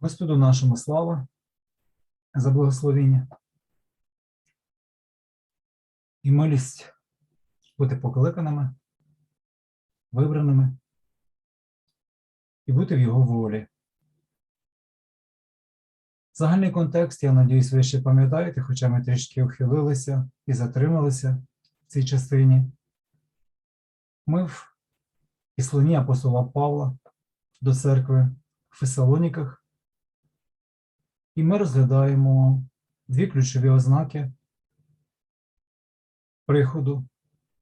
Господу нашому слава за благословіння і милість бути покликаними, вибраними і бути в Його волі. Загальний контекст, я надіюсь, ви ще пам'ятаєте, хоча ми трішки ухилилися і затрималися в цій частині. Ми в післанні апостола Павла до церкви в Фесалоніках, і ми розглядаємо дві ключові ознаки приходу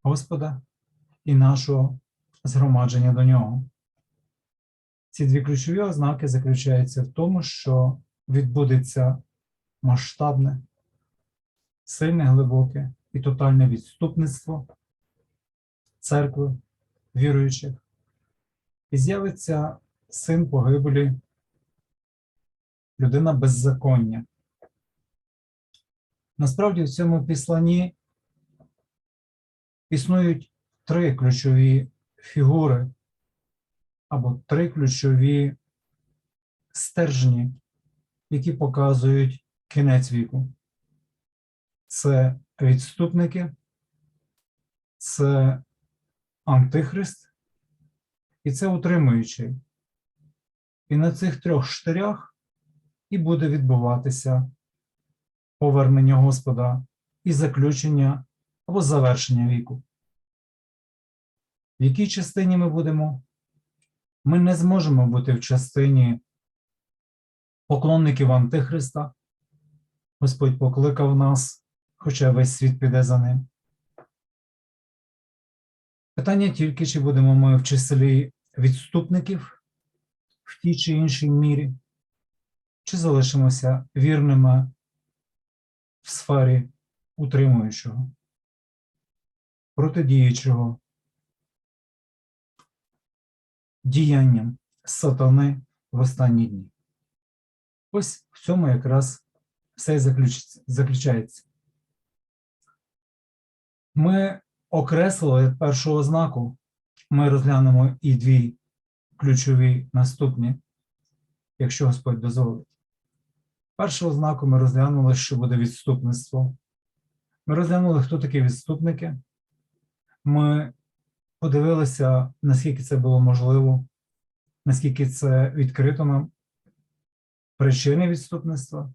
Господа і нашого згромадження до нього. Ці дві ключові ознаки заключаються в тому, що відбудеться масштабне, сильне, глибоке і тотальне відступництво церкви віруючих, і з'явиться син погибелі, людина беззаконня. Насправді в цьому післанні існують три ключові фігури або три ключові стержні, які показують кінець віку. Це відступники, це антихрист і це утримуючий. І на цих трьох штирях і буде відбуватися повернення Господа і заключення або завершення віку. В якій частині ми будемо? Ми не зможемо бути в частині поклонників Антихриста. Господь покликав нас, хоча весь світ піде за ним. Питання тільки, чи будемо ми в числі відступників в тій чи іншій мірі, чи залишимося вірними в сфері утримуючого, протидіючого діянням сатани в останні дні. Ось в цьому якраз все і заключається. Ми окреслили першу ознаку, ми розглянемо і дві ключові наступні, якщо Господь дозволить. Першу ознаку ми розглянули, що буде відступництво. Ми розглянули, хто такі відступники. Ми подивилися, наскільки це було можливо, наскільки це відкрито нам причини відступництва.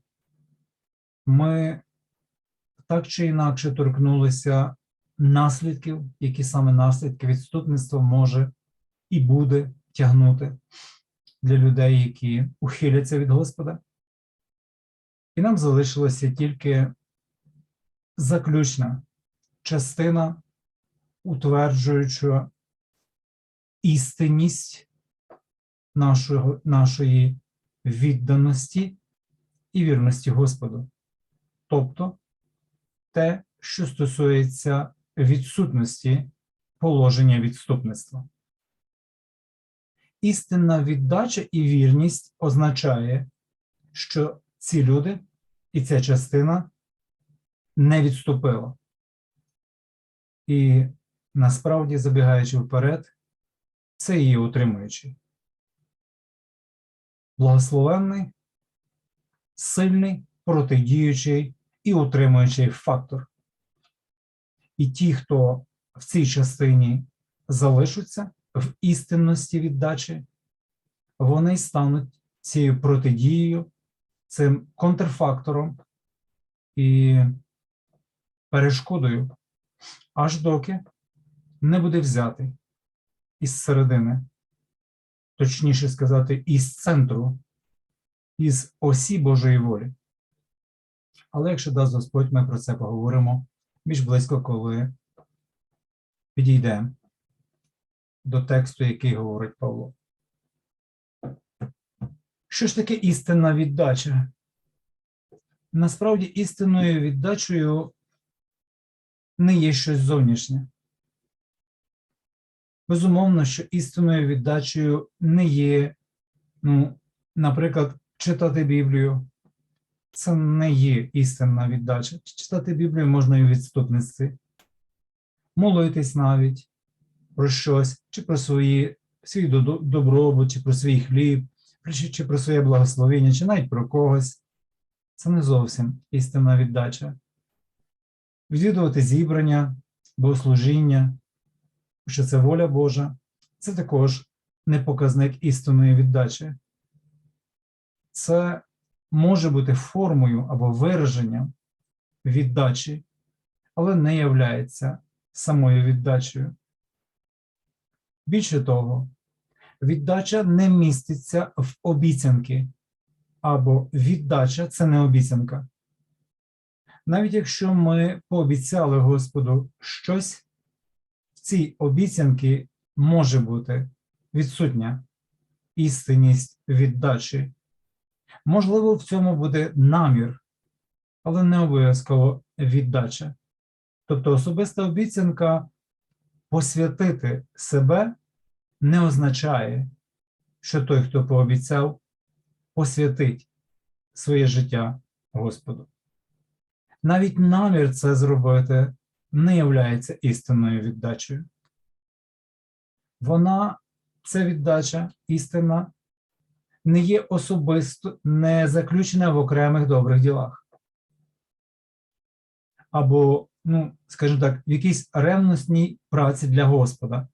Ми так чи інакше торкнулися наслідків, які саме наслідки відступництва може і буде тягнути для людей, які ухиляться від Господа. І нам залишилася тільки заключна частина, утверджуюча істинність нашого, нашої відданості і вірності Господу. Тобто те, що стосується відсутності положення відступництва. Істинна віддача і вірність означає, що ці люди і ця частина не відступила. І насправді, забігаючи вперед, це її утримуючий. Благословенний, сильний, протидіючий і утримуючий фактор. І ті, хто в цій частині залишаться в істинності віддачі, вони стануть цією протидією, цим контрфактором і перешкодою, аж доки не буде взятий із середини, точніше сказати, із центру, із осі Божої волі. Але якщо дасть Господь, ми про це поговоримо більш близько, коли підійдемо до тексту, який говорить Павло. Що ж таке істинна віддача? Насправді, істинною віддачею не є щось зовнішнє. Безумовно, що істинною віддачею не є, ну, наприклад, читати Біблію. Це не є істинна віддача. Читати Біблію можна і у відступництві, молитись навіть про щось, чи про свої, свій добробут, чи про свій хліб, кричачи про своє благословення, чи навіть про когось. Це не зовсім істинна віддача. Відвідувати зібрання, богослужіння, що це воля Божа, це також не показник істинної віддачі. Це може бути формою або вираженням віддачі, але не являється самою віддачею. Більше того, віддача не міститься в обіцянки, або віддача це не обіцянка. Навіть якщо ми пообіцяли Господу щось, в цій обіцянки може бути відсутня істинність віддачі. Можливо, в цьому буде намір, але не обов'язково віддача. Тобто особиста обіцянка посвятити себе не означає, що той, хто пообіцяв, посвятить своє життя Господу. Навіть намір це зробити не являється істинною віддачею. Вона, ця віддача істина, не є особисто не заключена в окремих добрих ділах. Або, ну, скажімо так, в якійсь ревностній праці для Господа,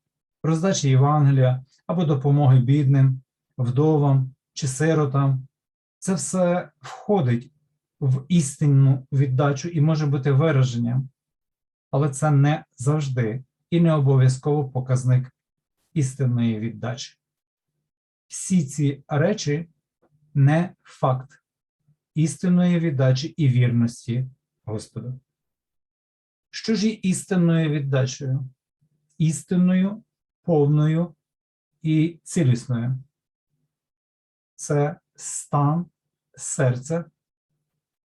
роздачі Євангелія або допомоги бідним, вдовам чи сиротам. Це все входить в істинну віддачу і може бути вираженням, але це не завжди і не обов'язково показник істинної віддачі. Всі ці речі не факт істинної віддачі і вірності Господу. Що ж є істинною віддачею? Істинною, повною і цілісною. Це стан серця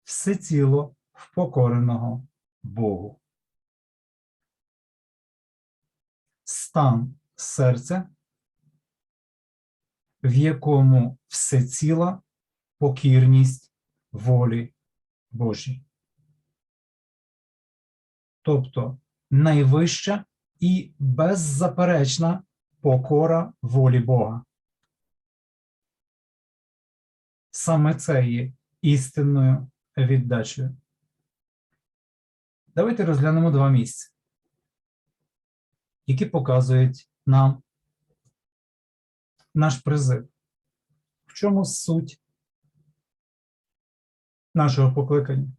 всеціло впокореного Богу. Стан серця, в якому всеціла покірність волі Божій. Тобто найвища і беззаперечна покора волі Бога. Саме це є істинною віддачею. Давайте розглянемо два місця, які показують нам наш призив. В чому суть нашого покликання?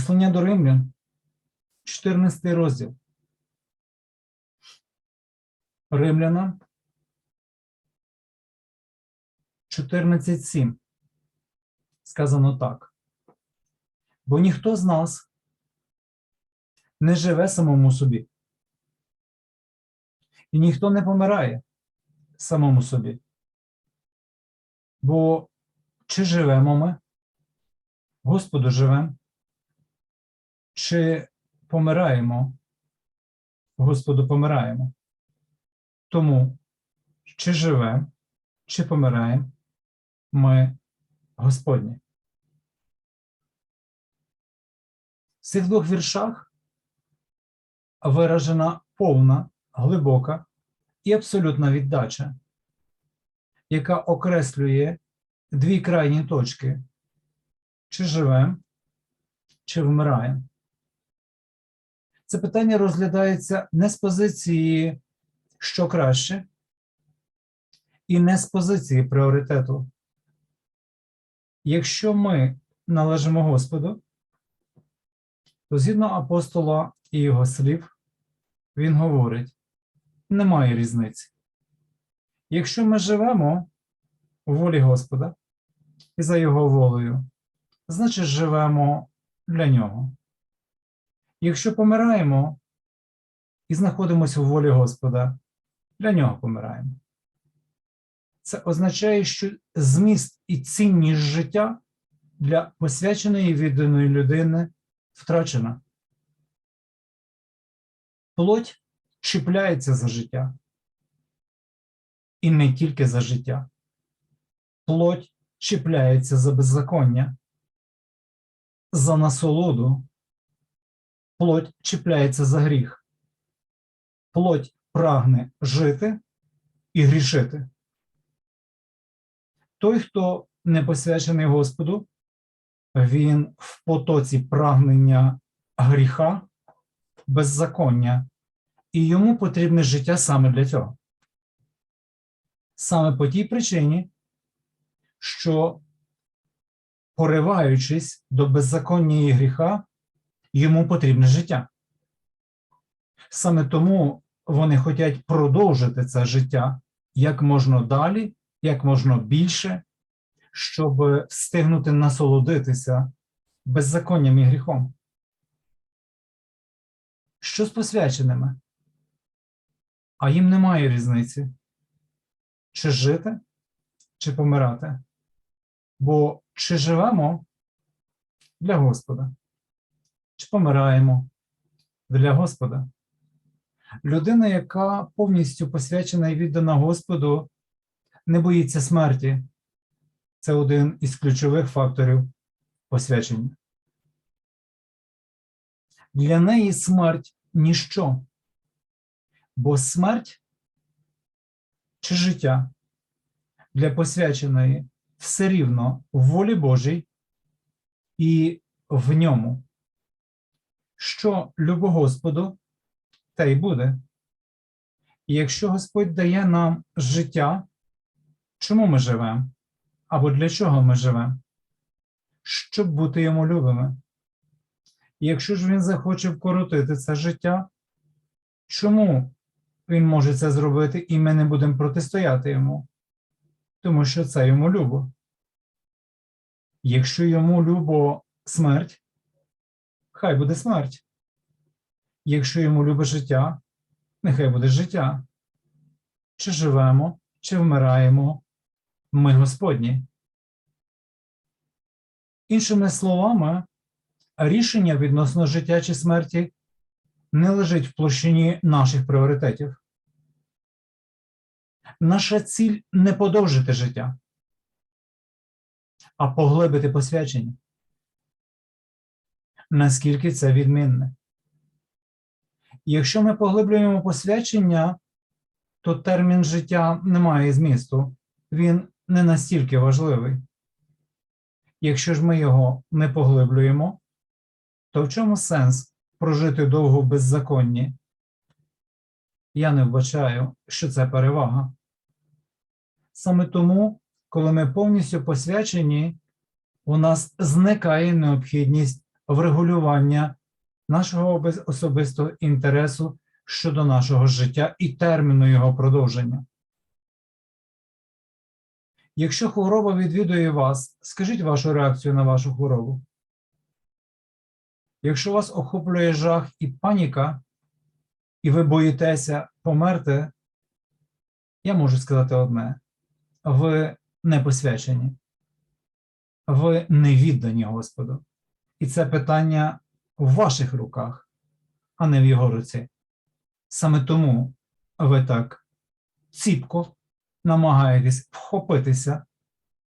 Післання до Римлян, 14 розділ. Римляна 14.7. Сказано так. Бо ніхто з нас не живе самому собі. І ніхто не помирає самому собі. Бо чи живемо ми? Господу живемо, чи помираємо? Господу помираємо. Тому чи живемо, чи помираємо, ми Господні. В цих двох віршах виражена повна, глибока і абсолютна віддача, яка окреслює дві крайні точки: чи живемо, чи вмираємо. Це питання розглядається не з позиції, що краще, і не з позиції пріоритету. Якщо ми належимо Господу, то згідно апостола і його слів, він говорить: немає різниці. Якщо ми живемо у волі Господа і за Його волею, значить живемо для Нього. Якщо помираємо і знаходимося у волі Господа, для Нього помираємо. Це означає, що зміст і цінність життя для посвяченої відданої людини втрачена. Плоть чіпляється за життя. І не тільки за життя. Плоть чіпляється за беззаконня, за насолоду. Плоть чіпляється за гріх. Плоть прагне жити і грішити. Той, хто не посвячений Господу, він в потоці прагнення гріха, беззаконня, і йому потрібне життя саме для цього. Саме по тій причині, що, пориваючись до беззаконня і гріха, йому потрібне життя. Саме тому вони хочуть продовжити це життя як можна далі, як можна більше, щоб встигнути насолодитися беззаконням і гріхом. Що з посвяченими? А їм немає різниці, чи жити, чи помирати. Бо чи живемо для Господа, чи помираємо для Господа. Людина, яка повністю посвячена і віддана Господу, не боїться смерті. Це один із ключових факторів посвячення. Для неї смерть ніщо, бо смерть чи життя для посвяченої все рівно в волі Божій і в ньому. Що любо Господу, те й буде. І якщо Господь дає нам життя, чому ми живемо? Або для чого ми живемо? Щоб бути йому любими. І якщо ж він захоче вкоротити це життя, чому він може це зробити, і ми не будемо протистояти йому? Тому що це йому любо. Якщо йому любо смерть, хай буде смерть. Якщо йому любе життя, нехай буде життя. Чи живемо, чи вмираємо, ми Господні. Іншими словами, рішення відносно життя чи смерті не лежить в площині наших пріоритетів. Наша ціль не подовжити життя, а поглибити посвячення. Наскільки це відмінне? Якщо ми поглиблюємо посвячення, то термін життя не має змісту, він не настільки важливий. Якщо ж ми його не поглиблюємо, то в чому сенс прожити довго в беззаконні? Я не вбачаю, що це перевага. Саме тому, коли ми повністю посвячені, у нас зникає необхідність врегулювання нашого особистого інтересу щодо нашого життя і терміну його продовження. Якщо хвороба відвідує вас, скажіть вашу реакцію на вашу хворобу. Якщо вас охоплює жах і паніка, і ви боїтеся померти, я можу сказати одне: ви не посвячені, ви не віддані Господу. І це питання в ваших руках, а не в його руці. Саме тому ви так ціпко намагаєтесь вхопитися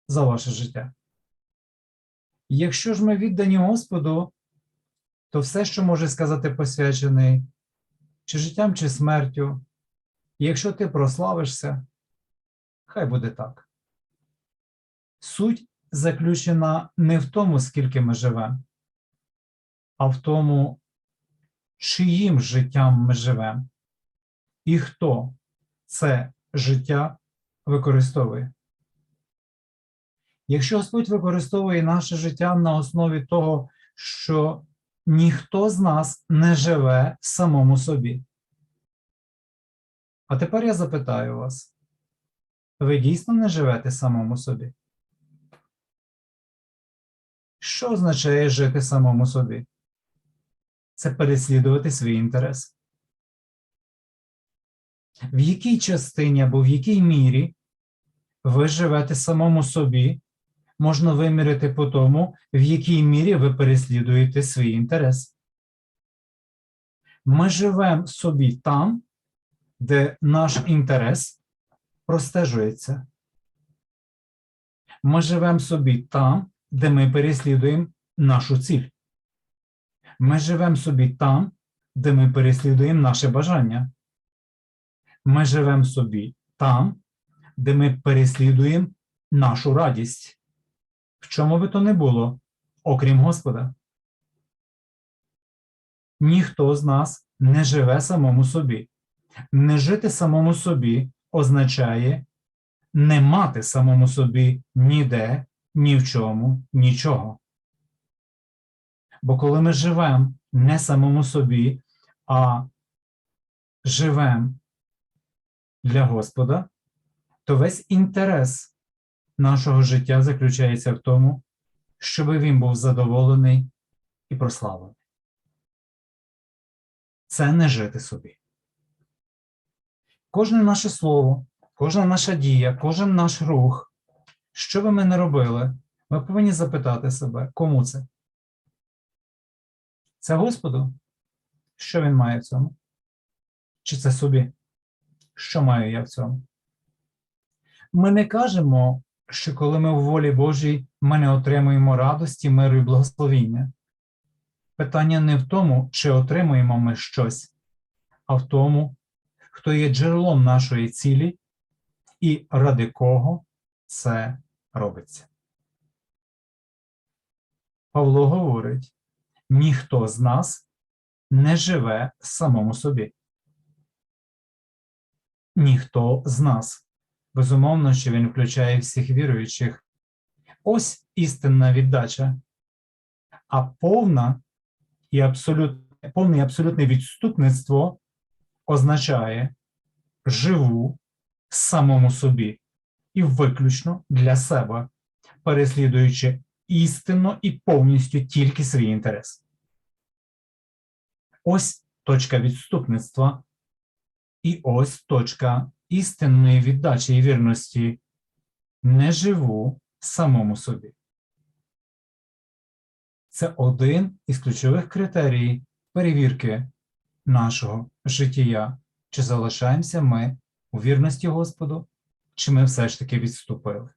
за ваше життя. Якщо ж ми віддані Господу, то все, що може сказати посвячений, чи життям, чи смертю, якщо ти прославишся, хай буде так. Суть заключена не в тому, скільки ми живемо, а в тому, чиїм життям ми живемо, і хто це життя використовує. Якщо Господь використовує наше життя на основі того, що ніхто з нас не живе самому собі. А тепер я запитаю вас: ви дійсно не живете самому собі? Що означає жити самому собі? Це переслідувати свій інтерес. В якій частині або в якій мірі ви живете самому собі, можна виміряти по тому, в якій мірі ви переслідуєте свій інтерес. Ми живемо собі там, де наш інтерес простежується. Ми живемо собі там, де ми переслідуємо нашу ціль. Ми живемо собі там, де ми переслідуємо наше бажання. Ми живемо собі там, де ми переслідуємо нашу радість, в чому би то не було, окрім Господа. Ніхто з нас не живе самому собі. Не жити самому собі означає не мати самому собі ніде, ні в чому, нічого. Бо коли ми живемо не самому собі, а живемо для Господа, то весь інтерес нашого життя заключається в тому, щоб він був задоволений і прославлений. Це не жити собі. Кожне наше слово, кожна наша дія, кожен наш рух, що би ми не робили, ми повинні запитати себе, кому це? Це Господу? Що він має в цьому? Чи це собі? Що маю я в цьому? Ми не кажемо, що коли ми в волі Божій, ми не отримуємо радості, миру і благословіння. Питання не в тому, чи отримуємо ми щось, а в тому, хто є джерелом нашої цілі і ради кого це робиться. Павло говорить: ніхто з нас не живе самому собі. Ніхто з нас. Безумовно, що він включає всіх віруючих. Ось істинна віддача, а повна і абсолютне, повне і абсолютне відступництво означає живу самому собі і виключно для себе, переслідуючи істинно і повністю тільки свій інтерес. Ось точка відступництва, і ось точка істинної віддачі і вірності. Не живу самому собі. Це один із ключових критерій перевірки нашого життя, чи залишаємося ми у вірності Господу, чи ми все ж таки відступили.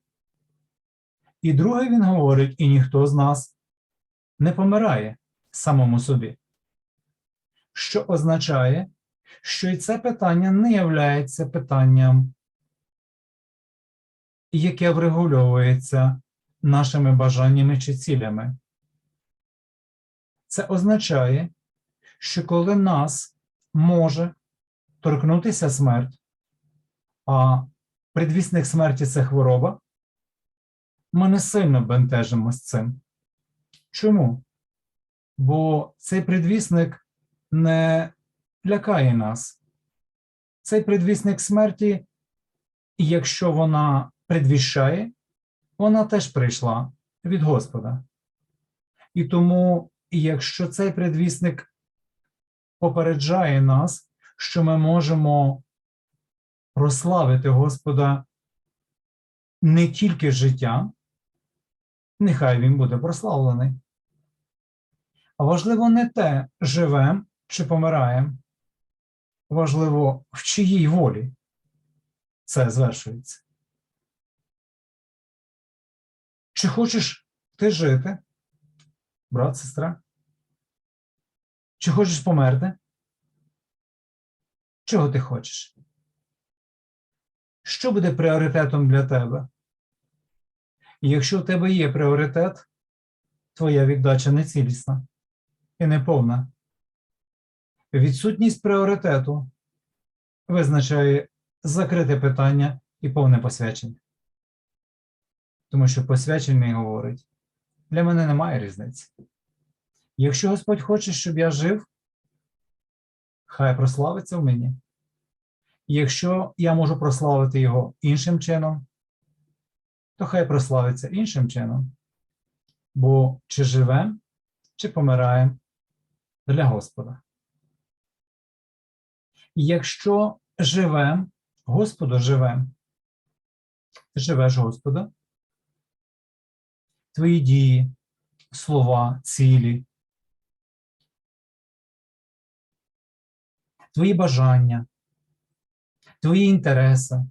І друге він говорить, і ніхто з нас не помирає самому собі, що означає, що і це питання не являється питанням, яке врегульовується нашими бажаннями чи цілями. Це означає, що коли нас може торкнутися смерть, а предвісник смерті це хвороба, ми не сильно бентежимо з цим. Чому? Бо цей предвісник не лякає нас. Цей предвісник смерті, якщо вона предвіщає, вона теж прийшла від Господа. І тому, якщо цей предвісник попереджає нас, що ми можемо прославити Господа не тільки життя, нехай він буде прославлений. А важливо не те, живем чи помираємо. Важливо, в чиїй волі це звершується. Чи хочеш ти жити, брат, сестра? Чи хочеш померти? Чого ти хочеш? Що буде пріоритетом для тебе? І якщо у тебе є пріоритет, твоя віддача не цілісна і не повна. Відсутність пріоритету визначає закрите питання і повне посвячення. Тому що посвячений говорить: для мене немає різниці. Якщо Господь хоче, щоб я жив, хай прославиться в мені. Якщо я можу прославити його іншим чином, то хай прославиться іншим чином. Бо чи живемо, чи помираємо для Господа. Якщо живем, Господу живем, живеш Господа, твої дії, слова, цілі, твої бажання, твої інтереси,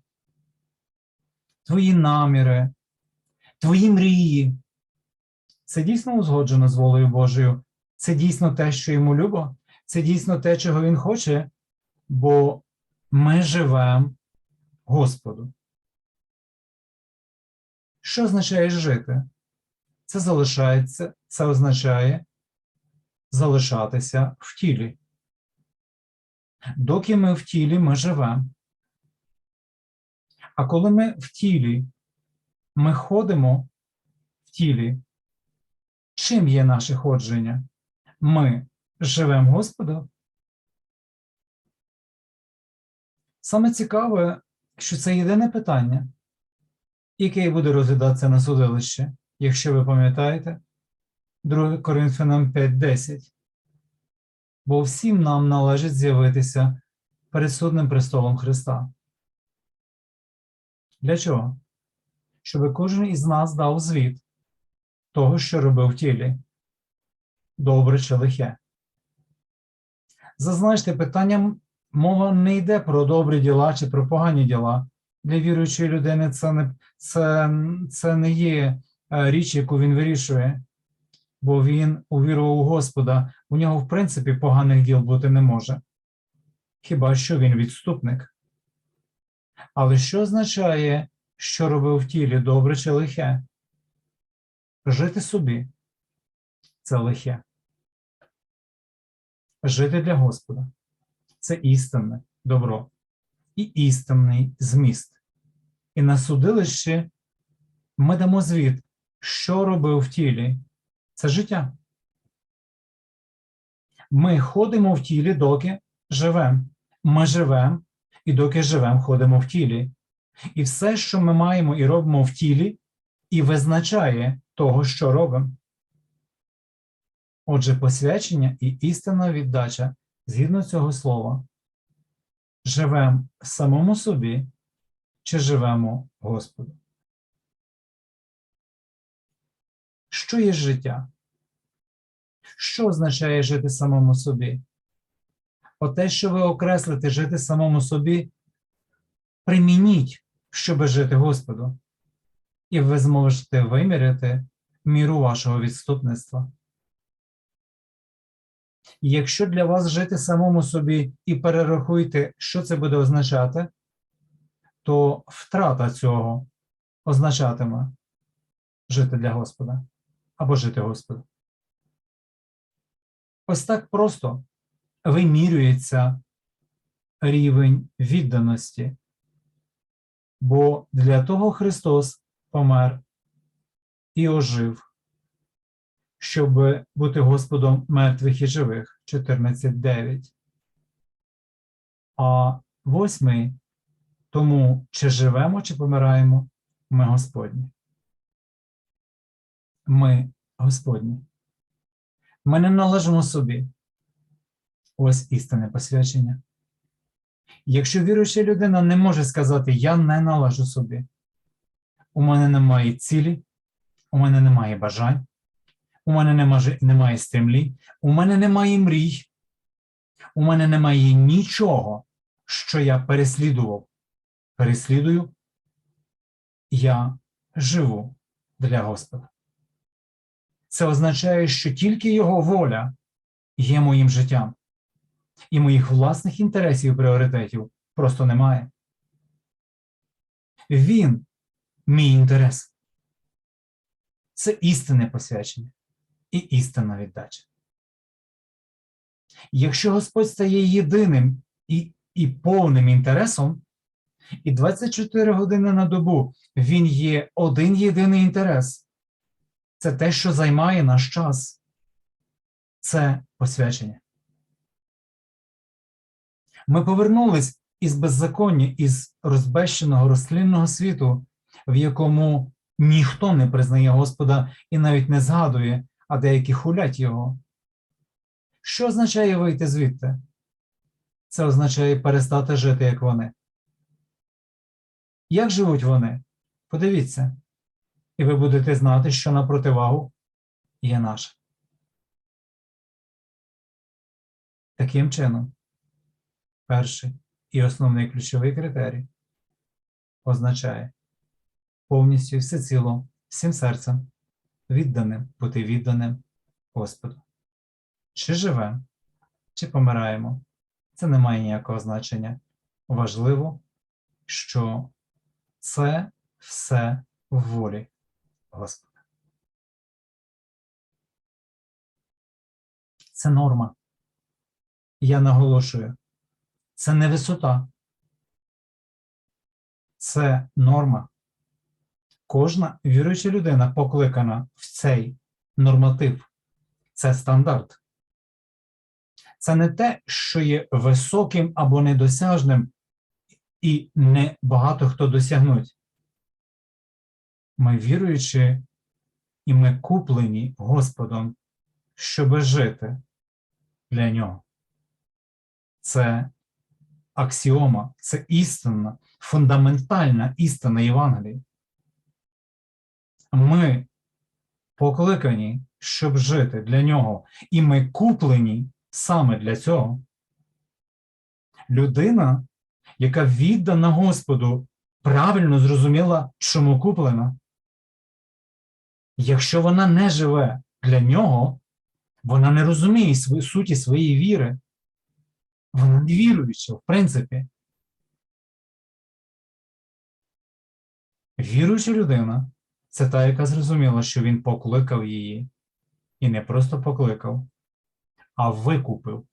твої наміри, твої мрії. Це дійсно узгоджено з волею Божою. Це дійсно те, що йому любо, це дійсно те, чого він хоче, бо ми живемо Господу. Що означає жити? Це залишається, це означає залишатися в тілі. Доки ми в тілі, ми живемо. А коли ми в тілі, ми ходимо в тілі, чим є наше ходження? Ми живемо Господу. Саме цікаве, що це єдине питання, яке буде розглядатися на судилище, якщо ви пам'ятаєте, 2 Коринфянам 5.10. Бо всім нам належить з'явитися перед судним престолом Христа. Для чого? Щоб кожен із нас дав звіт того, що робив в тілі, добре чи лихе. Зазначте, питання мова не йде про добрі діла чи про погані діла. Для віруючої людини це не, це, це не є е, річ, яку він вирішує, бо він увірував у Господа, у нього, в принципі, поганих діл бути не може. Хіба що він відступник. Але що означає, що робив в тілі добре чи лихе? Жити собі це лихе. Жити для Господа це істинне добро і істинний зміст. І на судилищі ми дамо звіт, що робив в тілі це життя. Ми ходимо в тілі, доки живемо. Ми живемо, і доки живемо, ходимо в тілі. І все, що ми маємо і робимо в тілі, і визначає того, що робимо. Отже, посвячення і істинна віддача згідно цього слова, живемо самому собі чи живемо Господу. Що є життя? Що означає жити самому собі? Оте, що ви окреслите жити самому собі, примініть, щоби жити Господу, і ви зможете виміряти міру вашого відступництва. Якщо для вас жити самому собі і перерахуйте, що це буде означати, то втрата цього означатиме жити для Господа або жити Господу. Ось так просто вимірюється рівень відданості, бо для того Христос помер і ожив щоб бути Господом мертвих і живих 14.9. А восьмий тому, чи живемо, чи помираємо, ми Господні. Ми Господні. Ми не належимо собі. Ось істинне посвячення. Якщо віруюча людина не може сказати, я не належу собі, у мене немає цілі, у мене немає бажань, у мене немає, немає стремлі, у мене немає мрій, у мене немає нічого, що я переслідував. Переслідую, я живу для Господа. Це означає, що тільки Його воля є моїм життям, і моїх власних інтересів і пріоритетів просто немає. Він мій інтерес. Це істинне посвячення і істинна віддача. Якщо Господь стає єдиним і, і повним інтересом, і 24 години на добу Він є один єдиний інтерес, це те, що займає наш час, це посвячення. Ми повернулись із беззаконня, із розбещеного рослинного світу, в якому ніхто не признає Господа і навіть не згадує, а деякі хулять його. Що означає вийти звідти? Це означає перестати жити, як вони. Як живуть вони? Подивіться, і ви будете знати, що на противагу є наша. Таким чином, перший і основний ключовий критерій означає повністю всеціло, всім серцем відданим, бути відданим Господу. Чи живемо, чи помираємо, це не має ніякого значення. Важливо, що це все в волі Господа. Це норма. Я наголошую, це не висота. Це норма. Кожна віруюча людина покликана в цей норматив. Це стандарт. Це не те, що є високим або недосяжним, і не багато хто досягнуть. Ми віруючі, і ми куплені Господом, щоби жити для нього. Це аксіома, це істина, фундаментальна істина Євангелії. Ми покликані, щоб жити для нього, і ми куплені саме для цього. Людина, яка віддана Господу, правильно зрозуміла, чому куплена. Якщо вона не живе для нього, вона не розуміє суті своєї віри. Вона не віруюча, в принципі. Віруюча людина це та, яка зрозуміла, що він покликав її, і не просто покликав, а викупив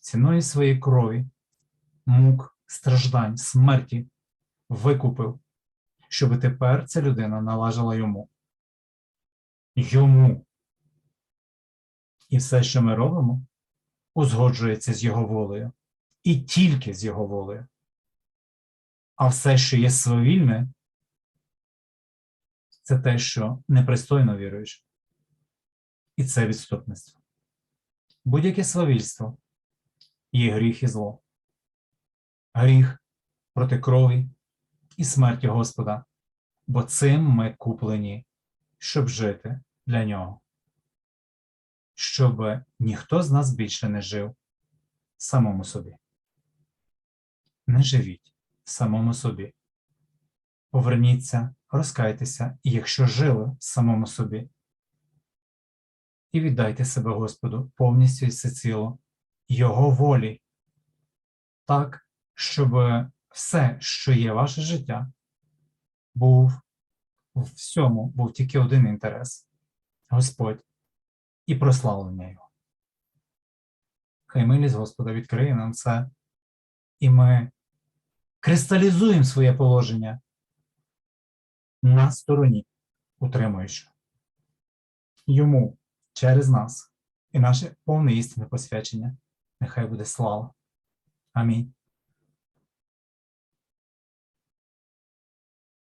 ціною своєї крові, мук, страждань, смерті, викупив, щоб тепер ця людина належала йому. Йому. І все, що ми робимо, узгоджується з його волею, і тільки з його волею. А все, що є свавільне, це те, що непристойно віруєш. І це відступництво. Будь-яке свавільство є гріх і зло. Гріх проти крові і смерті Господа, бо цим ми куплені, щоб жити для нього. Щоб ніхто з нас більше не жив самому собі. Не живіть самому собі. Поверніться, розкайтеся, і якщо жили самому собі, і віддайте себе Господу повністю і всеціло, Його волі, так, щоб все, що є ваше життя, був в всьому, був тільки один інтерес Господь і прославлення Його. Хай милість Господа відкриє нам це, і ми кристалізуємо своє положення на стороні утримуючого. Йому через нас і наше повне істинне посвячення. Нехай буде слава. Амінь.